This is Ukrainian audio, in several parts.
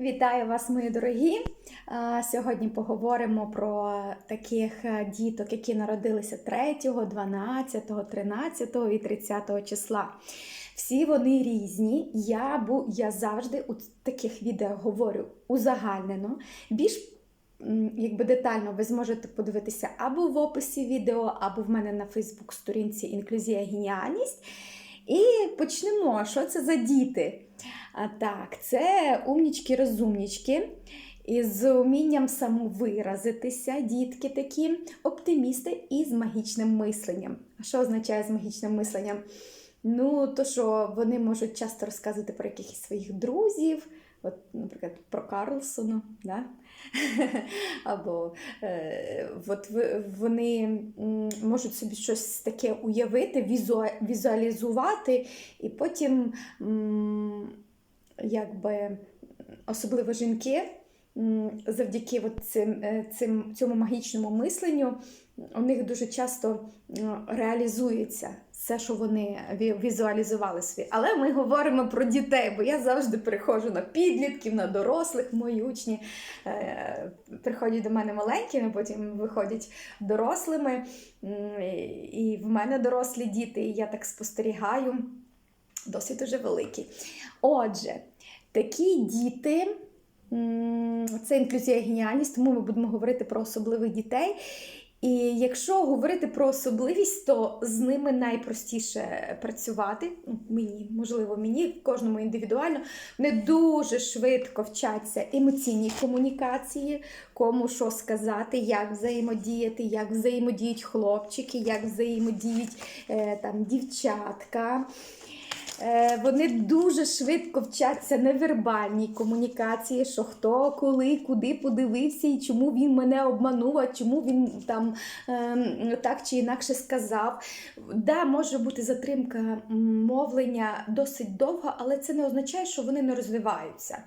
Вітаю вас, мої дорогі! Сьогодні поговоримо про таких е, діток, які народилися 3, 12, 13 і 30 числа. Всі вони різні. Я, бу, я завжди у таких відео говорю узагальнено. Більш якби детально ви зможете подивитися або в описі відео, або в мене на Фейсбук-сторінці Інклюзія Геніальність. І почнемо. Що це за діти? А так, це умнічки-розумнічки із умінням самовиразитися, дітки такі, оптимісти із магічним мисленням. А що означає з магічним мисленням? Ну, то що вони можуть часто розказувати про якихось своїх друзів, от, наприклад, про Карлсона, да? або е, от вони можуть собі щось таке уявити, візуа- візуалізувати, і потім, якби, особливо жінки, завдяки цим, е, цим, цьому магічному мисленню, у них дуже часто реалізується все, що вони візуалізували собі. Але ми говоримо про дітей, бо я завжди переходжу на підлітків, на дорослих. Мої учні е, приходять до мене маленькими, потім виходять дорослими. І в мене дорослі діти, і я так спостерігаю, досить дуже великі. Отже, такі діти. Це інклюзія геніальність, тому ми будемо говорити про особливих дітей. І якщо говорити про особливість, то з ними найпростіше працювати. Ну, мені, можливо, мені, кожному індивідуально. Вони дуже швидко вчаться емоційній комунікації, кому що сказати, як взаємодіяти, як взаємодіють хлопчики, як взаємодіють е, там, дівчатка. Е, Вони дуже швидко вчаться невербальній комунікації, що хто, коли, куди подивився і чому він мене обманув, а чому він там ем, так чи інакше сказав. Да, може бути затримка мовлення досить довго, але це не означає, що вони не розвиваються.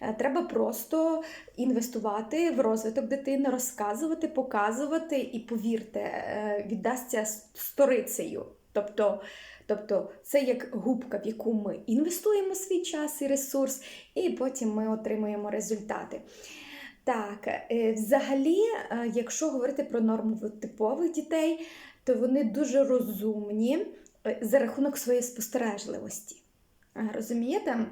Е, Треба просто інвестувати в розвиток дитини, розказувати, показувати і повірте, е, віддасться сторицею. Тобто Тобто це як губка, в яку ми інвестуємо свій час і ресурс, і потім ми отримуємо результати. Так, е, взагалі, е, якщо говорити про нормотипових дітей, то вони дуже розумні е, за рахунок своєї спостережливості. Розумієте?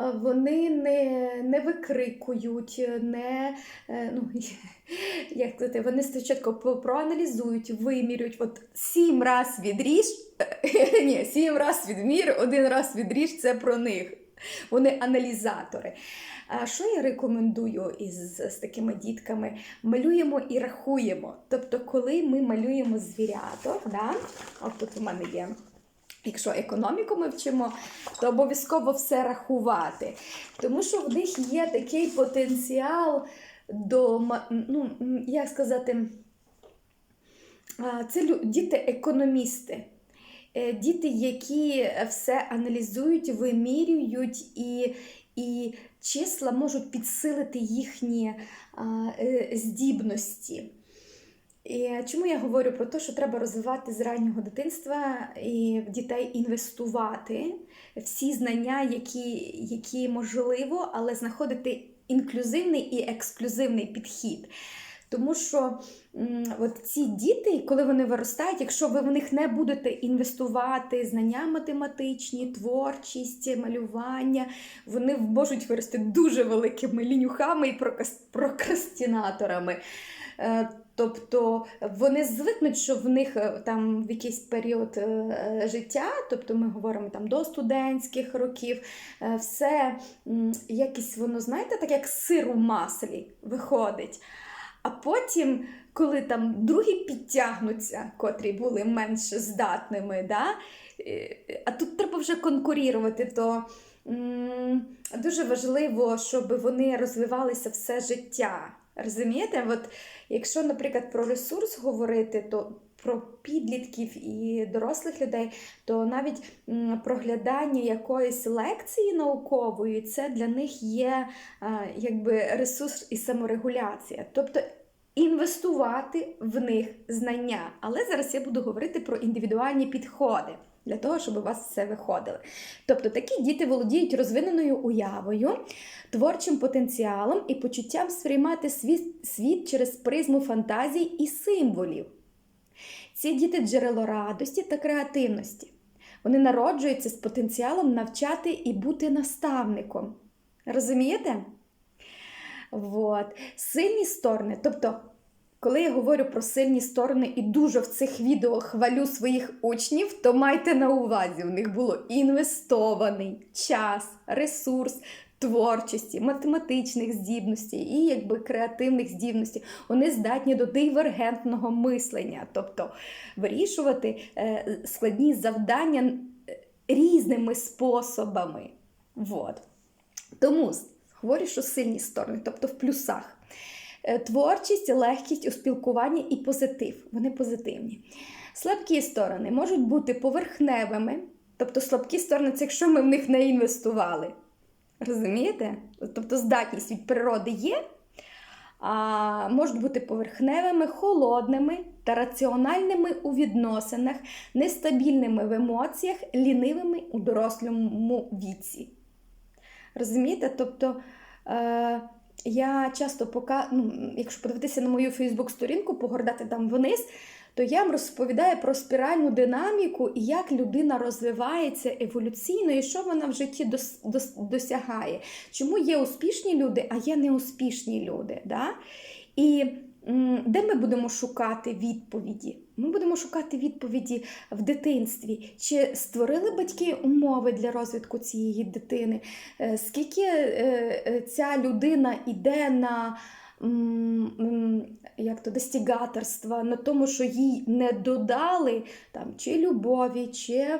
Е, Вони не, не викрикують, не е, ну, як сказати, вони спочатку проаналізують, вимірюють, от сім раз відріж, ні, сім раз відмір, один раз відріж, це про них. Вони аналізатори. А що я рекомендую із з такими дітками? Малюємо і рахуємо. Тобто, коли ми малюємо звіряток, да? от тут у мене є. Якщо економіку ми вчимо, то обов'язково все рахувати. Тому що в них є такий потенціал до, ну, як сказати, це діти-економісти. Е, Діти, які все аналізують, вимірюють і, і числа можуть підсилити їхні е, здібності. І чому я говорю про те, що треба розвивати з раннього дитинства і в дітей інвестувати всі знання, які, які можливо, але знаходити інклюзивний і ексклюзивний підхід. Тому що от ці діти, коли вони виростають, якщо ви в них не будете інвестувати знання математичні, творчість, малювання, вони можуть вирости дуже великими лінюхами і прокрастинаторами. Тобто вони звикнуть, що в них е, там в якийсь період е, е, життя, тобто ми говоримо там до студентських років, все м, якось воно, знаєте, так як сир у маслі виходить. А потім, коли там другі підтягнуться, котрі були менш здатними, да? а тут треба вже конкурувати, то м, дуже важливо, щоб вони розвивалися все життя. Розумієте? От Якщо, наприклад, про ресурс говорити, то про підлітків і дорослих людей, то навіть проглядання якоїсь лекції наукової це для них є якби ресурс і саморегуляція. Тобто інвестувати в них знання. Але зараз я буду говорити про індивідуальні підходи. Для того, щоб у вас все виходило. Тобто такі діти володіють розвиненою уявою, творчим потенціалом і почуттям сприймати світ, світ через призму фантазій і символів. Ці діти джерело радості та креативності. Вони народжуються з потенціалом навчати і бути наставником. Розумієте? Вот. Сильні сторони. Тобто, коли я говорю про сильні сторони і дуже в цих відео хвалю своїх учнів, то майте на увазі, в них було інвестований час, ресурс. Творчості, математичних здібностей і якби креативних здібностей, вони здатні до дивергентного мислення, тобто вирішувати е, складні завдання е, різними способами. Вот. Тому говорю, що сильні сторони, тобто в плюсах. Е, Творчість, легкість у спілкуванні і позитив. Вони позитивні. Слабкі сторони можуть бути поверхневими, тобто слабкі сторони це якщо ми в них не інвестували. Розумієте? Тобто здатність від природи є, а можуть бути поверхневими, холодними та раціональними у відносинах, нестабільними в емоціях, лінивими у дорослому віці. Розумієте? Тобто е, я часто пока, ну, якщо подивитися на мою Фейсбук-сторінку, погордати там вниз, то я вам розповідаю про спіральну динаміку і як людина розвивається еволюційно, і що вона в житті дос, дос, досягає. Чому є успішні люди, а є неуспішні люди. Да? І де ми будемо шукати відповіді? Ми будемо шукати відповіді в дитинстві. Чи створили батьки умови для розвитку цієї дитини? Е, Скільки е, е, ця людина йде на як то, достігаторства, на тому, що їй не додали там, чи любові, чи,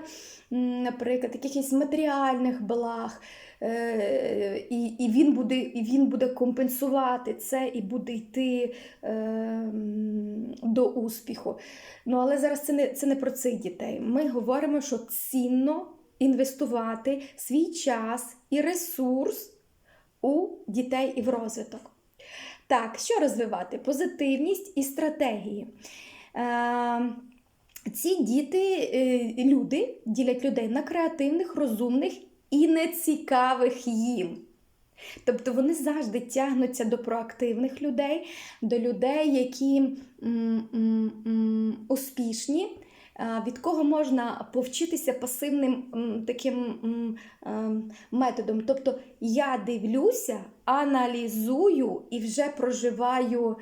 наприклад, якихось матеріальних благ. Е, і, і, він буде, і він буде компенсувати це і буде йти е, до успіху. Ну, але зараз це не, це не про цих дітей. Ми говоримо, що цінно інвестувати свій час і ресурс у дітей і в розвиток. Так, що розвивати? Позитивність і стратегії. Е, ці діти, е, люди ділять людей на креативних, розумних і нецікавих їм. Тобто вони завжди тягнуться до проактивних людей, до людей, які успішні, від кого можна повчитися пасивним таким методом. Тобто я дивлюся, аналізую і вже проживаю.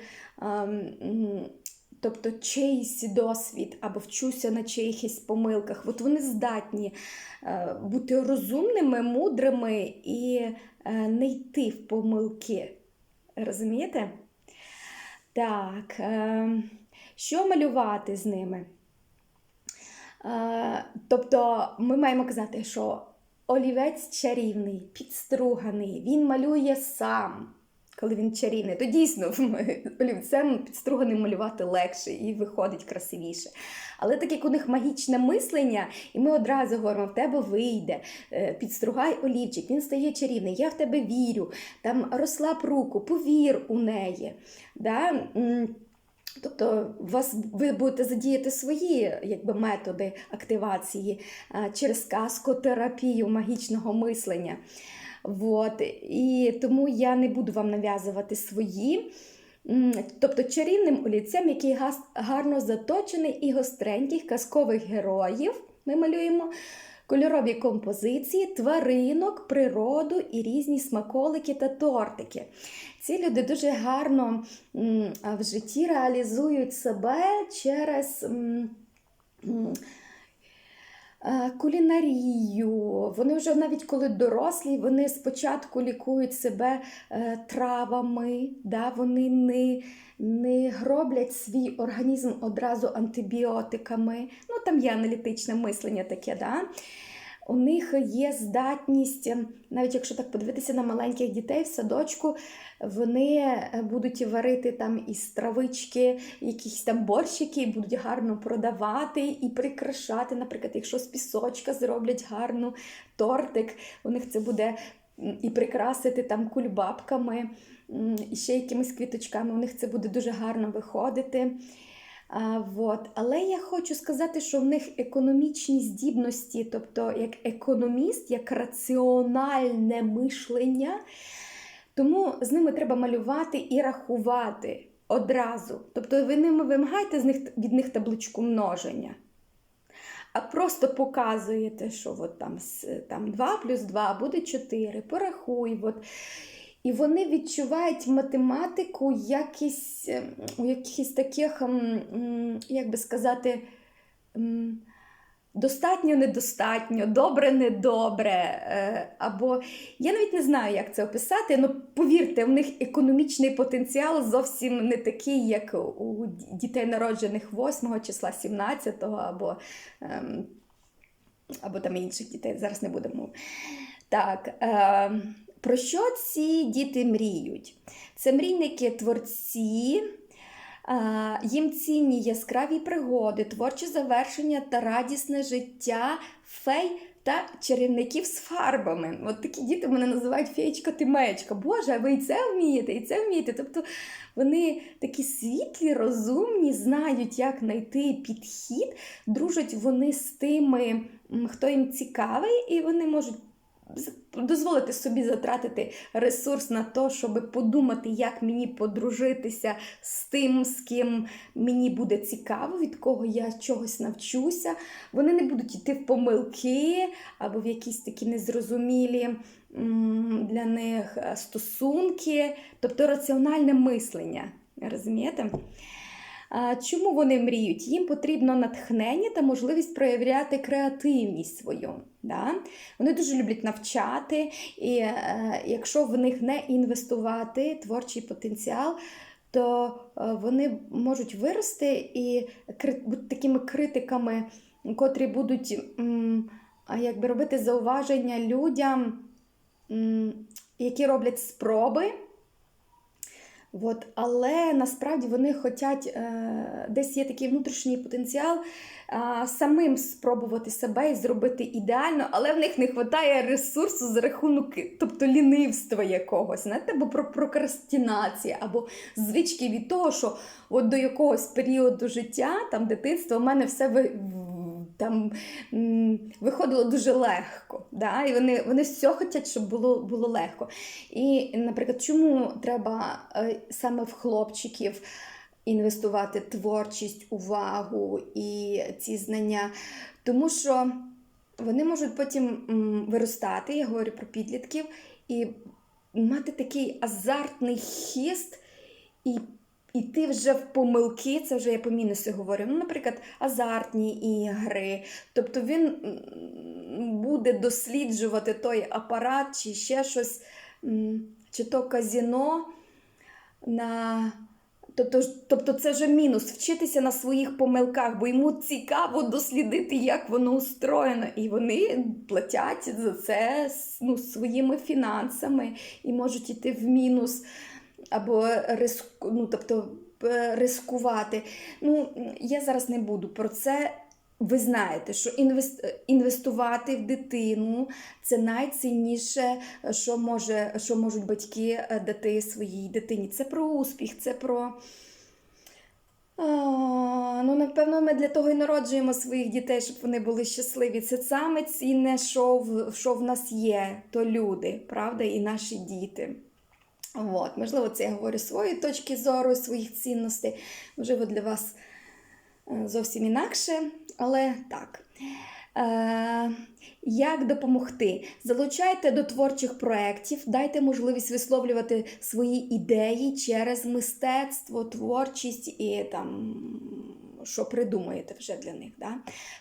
Тобто чийсь досвід або вчуся на чиїхось помилках. От вони здатні е, бути розумними, мудрими і е, не йти в помилки. Розумієте? Так, е, що малювати з ними? Тобто ми маємо казати, що олівець чарівний, підструганий, він малює сам коли він чарівний, то дійсно олівцем підструганим малювати легше і виходить красивіше. Але так як у них магічне мислення, і ми одразу говоримо, в тебе вийде, е, підстругай олівчик, він стає чарівний, я в тебе вірю, там розслаб руку, повір у неї. Да? Тобто вас, ви будете задіяти свої якби, методи активації через казкотерапію магічного мислення. Вот. І тому я не буду вам нав'язувати свої. Тобто чарівним олівцем, який гарно заточений і гостреньких казкових героїв. Ми малюємо кольорові композиції, тваринок, природу і різні смаколики та тортики. Ці люди дуже гарно в житті реалізують себе через. Е, кулінарію. Вони вже навіть коли дорослі, вони спочатку лікують себе е, травами, да? вони не не гроблять свій організм одразу антибіотиками. Ну, Там є аналітичне мислення таке. Да? У них є здатність, навіть якщо так подивитися на маленьких дітей в садочку, вони е, будуть варити там із травички, якісь там борщики, і будуть гарно продавати і прикрашати. Наприклад, якщо з пісочка зроблять гарну тортик, у них це буде і прикрасити там кульбабками, і ще якимись квіточками. У них це буде дуже гарно виходити. А, вот. Але я хочу сказати, що в них економічні здібності, тобто як економіст, як раціональне мишлення, тому з ними треба малювати і рахувати одразу. Тобто ви не вимагаєте з них, від них табличку множення. А просто показуєте, що от там, там 2 плюс 2 буде 4, порахуй. От. І вони відчувають математику якісь, ем, у якихось таких, ем, як би сказати, достатньо недостатньо, добре недобре. е, Або я навіть не знаю, як це описати, але повірте, в них економічний потенціал зовсім не такий, як у дітей, народжених 8 числа, 17 або, ем, або там інших дітей. Зараз не будемо. Так. Е, про що ці діти мріють? Це мрійники творці, їм цінні яскраві пригоди, творче завершення та радісне життя фей та чарівників з фарбами. От такі діти мене називають феєчка ти меєчка. Боже, ви і це вмієте, і це вмієте. Тобто вони такі світлі, розумні, знають, як знайти підхід, дружать вони з тими, хто їм цікавий, і вони можуть дозволити собі затратити ресурс на те, щоб подумати, як мені подружитися з тим, з ким мені буде цікаво, від кого я чогось навчуся. Вони не будуть йти в помилки або в якісь такі незрозумілі для них е, стосунки, тобто раціональне мислення. Розумієте? Чому вони мріють? Їм потрібно натхнення та можливість проявляти креативність свою. Да? Вони дуже люблять навчати, і е, якщо в них не інвестувати творчий потенціал, то е, вони можуть вирости і бути такими критиками, котрі будуть якби робити зауваження людям, які роблять спроби. От, але насправді вони хочуть, е, десь є такий внутрішній потенціал е, самим спробувати себе і зробити ідеально, але в них не вистачає ресурсу за рахунок, тобто лінивства якогось, знаєте, або про прокрастинація, або звички від того, що от до якогось періоду життя, там дитинства, в мене все ви, там, виходило дуже легко. Да? І вони, вони все хочуть, щоб було, було легко. І, наприклад, чому треба е, саме в хлопчиків інвестувати творчість, увагу і ці знання? Тому що вони можуть потім виростати, я говорю про підлітків, і мати такий азартний хіст і іти вже в помилки, це вже я по мінуси говорю. Ну, наприклад, азартні ігри. Тобто він буде досліджувати той апарат чи ще щось, чи то казіно на. Тобто, тобто це вже мінус вчитися на своїх помилках, бо йому цікаво дослідити, як воно устроєно. І вони платять за це ну, своїми фінансами і можуть іти в мінус або риску, ну, тобто, е, рискувати. Ну, я зараз не буду про це. Ви знаєте, що інвестувати в дитину це найцінніше, що, може, що можуть батьки е, дати своїй дитині. Це про успіх, це про. А, ну, напевно, ми для того і народжуємо своїх дітей, щоб вони були щасливі. Це саме цінне, що в, що в нас є, то люди, правда, і наші діти. От, можливо, це я говорю з своєї точки зору, своїх цінностей. Можливо, для вас е, зовсім інакше, але так. Е, як допомогти? Залучайте до творчих проєктів, дайте можливість висловлювати свої ідеї через мистецтво, творчість і там, що придумаєте вже для них. Да?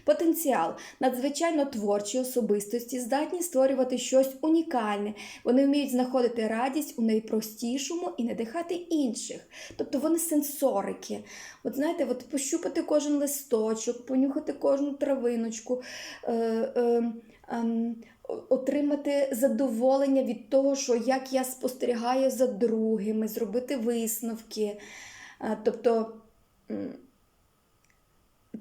Потенціал. Надзвичайно творчі особистості здатні створювати щось унікальне. Вони вміють знаходити радість у найпростішому і надихати інших. Тобто вони сенсорики. От знаєте, от пощупати кожен листочок, понюхати кожну травиночку. Е, е, о- Отримати задоволення від того, що як я спостерігаю за другими, зробити висновки. Е, Тобто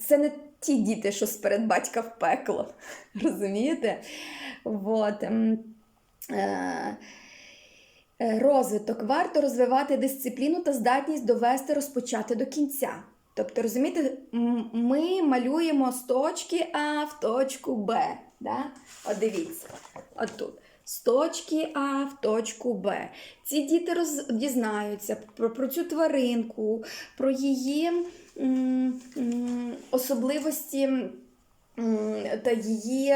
це не ті діти, що сперед батька в пекло. Розумієте? Вот. ем, е, е, Розвиток. Варто розвивати дисципліну та здатність довести розпочати до кінця. Тобто, розумієте, ми малюємо з точки А в точку Б. Да? От дивіться, от тут. З точки А в точку Б. Ці діти роз... дізнаються про, про цю тваринку, про її особливості та її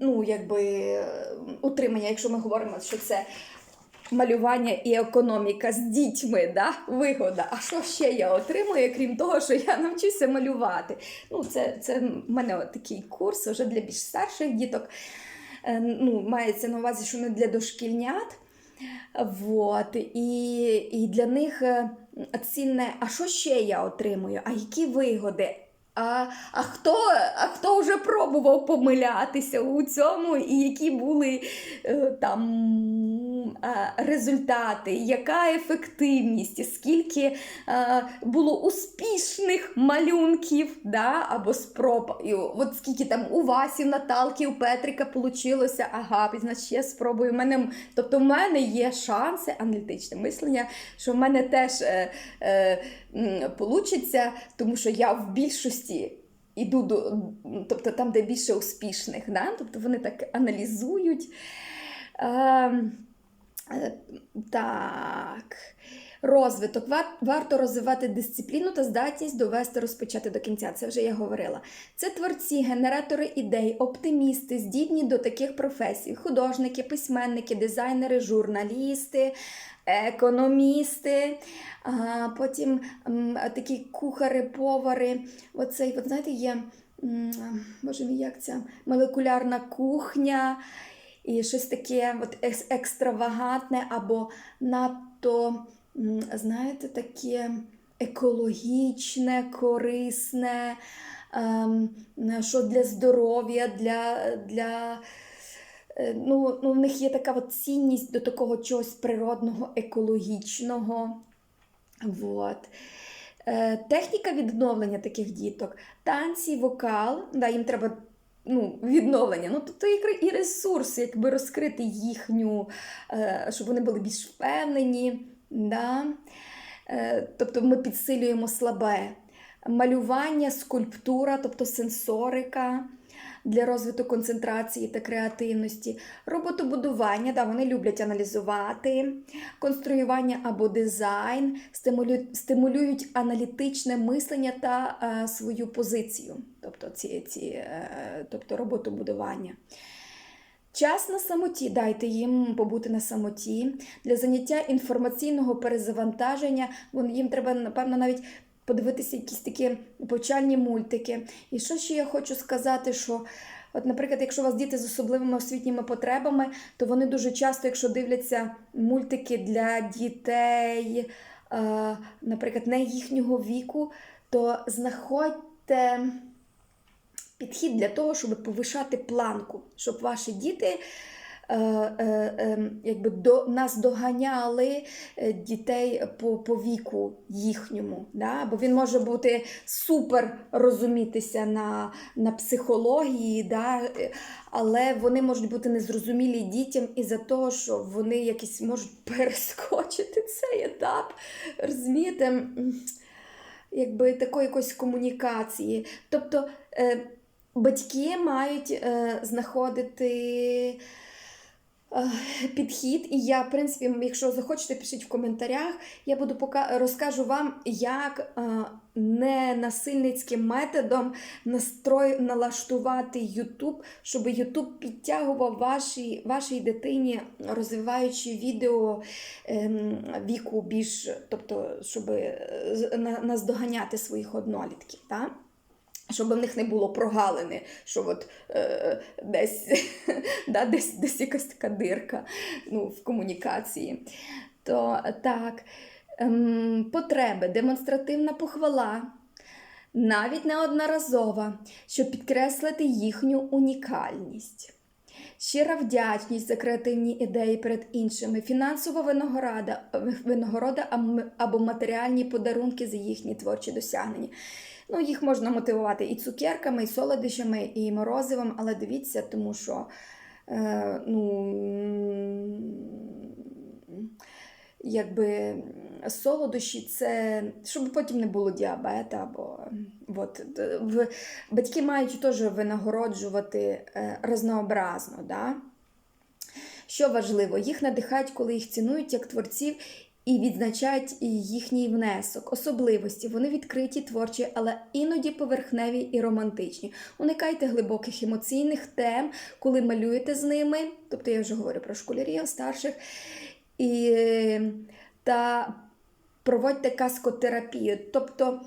ну, якби, утримання, якщо ми говоримо, що це малювання і економіка з дітьми, да? вигода. А що ще я отримую, крім того, що я навчуся малювати? Ну, це, це в мене такий курс вже для більш старших діток. Е, Ну, мається на увазі, що не для дошкільнят. Вот. І, і для них е, цінне, а що ще я отримую? А які вигоди? А, а, хто, а хто вже пробував помилятися у цьому, і які були е, там результати, яка ефективність, скільки е, було успішних малюнків да, або спроб. От скільки там у Васі, в Наталки, у Петрика вийшло, ага, значить я спробую. У мене, тобто в мене є шанси, аналітичне мислення, що в мене теж е, е, тому що я в більшості іду до, тобто там, де більше успішних, да? тобто вони так аналізують. Е, е, так. Розвиток. Вар- Варто розвивати дисципліну та здатність довести розпочати до кінця. Це вже я говорила. Це творці, генератори ідей, оптимісти, здібні до таких професій: художники, письменники, дизайнери, журналісти, економісти, а, потім такі кухари, повари. Оцей, от знаєте, є, боже мій, як ця молекулярна кухня. І щось таке от екстравагантне або надто, знаєте, таке екологічне, корисне, ем, що для здоров'я, для. для е, Ну, ну, в них є така от цінність до такого чогось природного, екологічного. Вот. Е, техніка відновлення таких діток, танці, вокал, да, їм треба ну, відновлення. Ну, тобто і ресурси, якби розкрити їхню, е, щоб вони були більш впевнені. Да? Е, тобто ми підсилюємо слабе. Малювання, скульптура, тобто сенсорика для розвитку концентрації та креативності, роботобудування, да, вони люблять аналізувати, конструювання або дизайн, стимулюють, аналітичне мислення та е, свою позицію, тобто, ці, ці, е, тобто роботобудування. Час на самоті, дайте їм побути на самоті. Для заняття інформаційного перезавантаження їм треба, напевно, навіть подивитися якісь такі повчальні мультики. І що ще я хочу сказати, що. От, наприклад, якщо у вас діти з особливими освітніми потребами, то вони дуже часто, якщо дивляться мультики для дітей, е, наприклад, не їхнього віку, то знаходьте підхід для того, щоб повишати планку, щоб ваші діти е, е, е, якби до, нас доганяли е, дітей по, по віку їхньому. Да? Бо він може бути супер розумітися на, на психології, да? е, але вони можуть бути незрозумілі дітям із-за того, що вони якісь можуть перескочити цей етап. Розумієте? Якби такої якоїсь комунікації. Тобто е, батьки мають е, знаходити е, підхід, і я, в принципі, якщо захочете, пишіть в коментарях. Я буду пока розкажу вам, як е, ненасильницьким методом настрой, налаштувати YouTube, щоб YouTube підтягував вашій, вашій дитині, розвиваючи відео ем, віку більш, тобто, щоб е, на- наздоганяти своїх однолітків. Так? Щоб в них не було прогалини, що от е, десь, да, десь, десь якась така дирка ну, в комунікації. То так, ем, потреби, демонстративна похвала, навіть неодноразова, щоб підкреслити їхню унікальність. Щира вдячність за креативні ідеї перед іншими, фінансова винагорода, винагорода або матеріальні подарунки за їхні творчі досягнення. Ну, їх можна мотивувати і цукерками, і солодощами, і морозивом, але дивіться, тому що е, ну, якби солодощі це щоб потім не було діабета. Або, от, в, батьки мають теж винагороджувати е, разнообразно. Да? Що важливо, їх надихають, коли їх цінують як творців і відзначають їхній внесок, особливості. Вони відкриті, творчі, але іноді поверхневі і романтичні. Уникайте глибоких емоційних тем, коли малюєте з ними. Тобто я вже говорю про школярів, старших. І, та проводьте каскотерапію. Тобто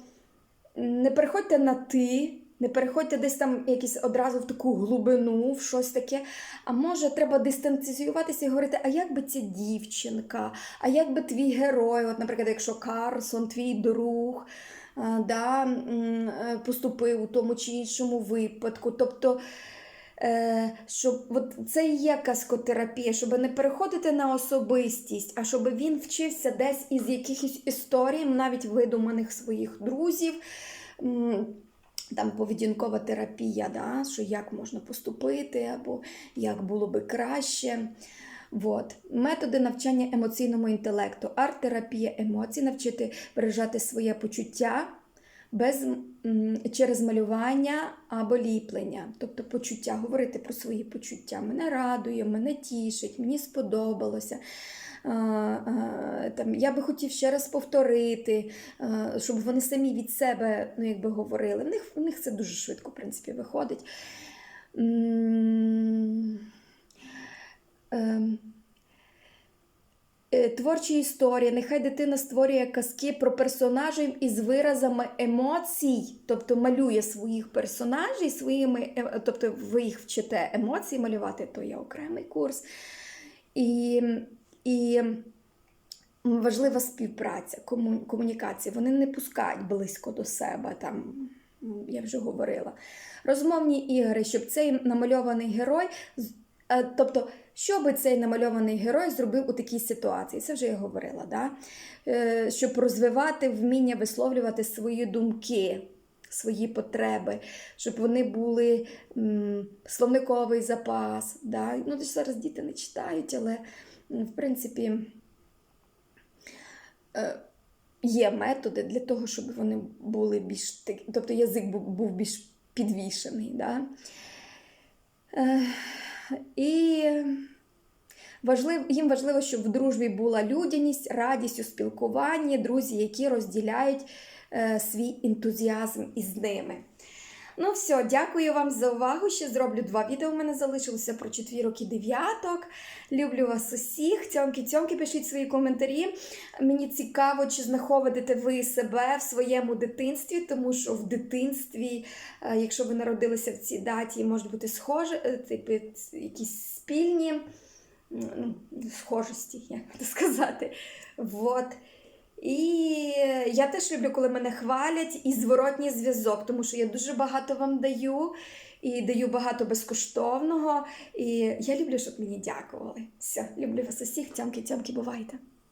не переходьте на ти, не переходьте десь там якісь одразу в таку глибину, в щось таке. А може, треба дистанціюватися і говорити, а як би ця дівчинка, а як би твій герой, от, наприклад, якщо Карсон, твій друг. Да, е, поступив у тому чи іншому випадку. Тобто, е, щоб от це і є каскотерапія, щоб не переходити на особистість, а щоб він вчився десь із якихось історій, навіть видуманих своїх друзів. Там поведінкова терапія, да, що як можна поступити, або як було би краще. От. Методи навчання емоційному інтелекту, арт-терапія емоцій, навчити виражати своє почуття без, через малювання або ліплення. Тобто почуття, говорити про свої почуття. Мене радує, мене тішить, мені сподобалося. Там, я би хотів ще раз повторити, щоб вони самі від себе ну, якби, говорили. В них, в них це дуже швидко, в принципі, виходить. Ем, Творчі історії, нехай дитина створює казки про персонажів із виразами емоцій, тобто малює своїх персонажів, своїми, е, тобто ви їх вчите емоції малювати, то є окремий курс. І, і важлива співпраця, кому- комунікація. Вони не пускають близько до себе, там, я вже говорила. Розмовні ігри, щоб цей намальований герой. е, Тобто, що би цей намальований герой зробив у такій ситуації? Це вже я говорила, да? Е, щоб розвивати вміння висловлювати свої думки, свої потреби, щоб вони були м, словниковий запас. Да? Ну, зараз діти не читають, але в принципі е, є методи для того, щоб вони були більш такі, тобто язик був, більш підвішений. Да? І важлив, їм важливо, щоб в дружбі була людяність, радість у спілкуванні, друзі, які розділяють е, свій ентузіазм із ними. Ну, все, дякую вам за увагу. Ще зроблю два відео. У мене залишилося про четвірок і дев'яток. Люблю вас усіх. Цьомки, цьомки, пишіть свої коментарі. Мені цікаво, чи знаходите ви себе в своєму дитинстві, тому що в дитинстві, е, якщо ви народилися в цій даті, можуть бути схожі, е, типу, якісь спільні ну, схожості, як би сказати. Вот. І я теж люблю, коли мене хвалять, і зворотній зв'язок, тому що я дуже багато вам даю і даю багато безкоштовного. І я люблю, щоб мені дякували. Все, люблю вас усіх, тямки, тямки, бувайте.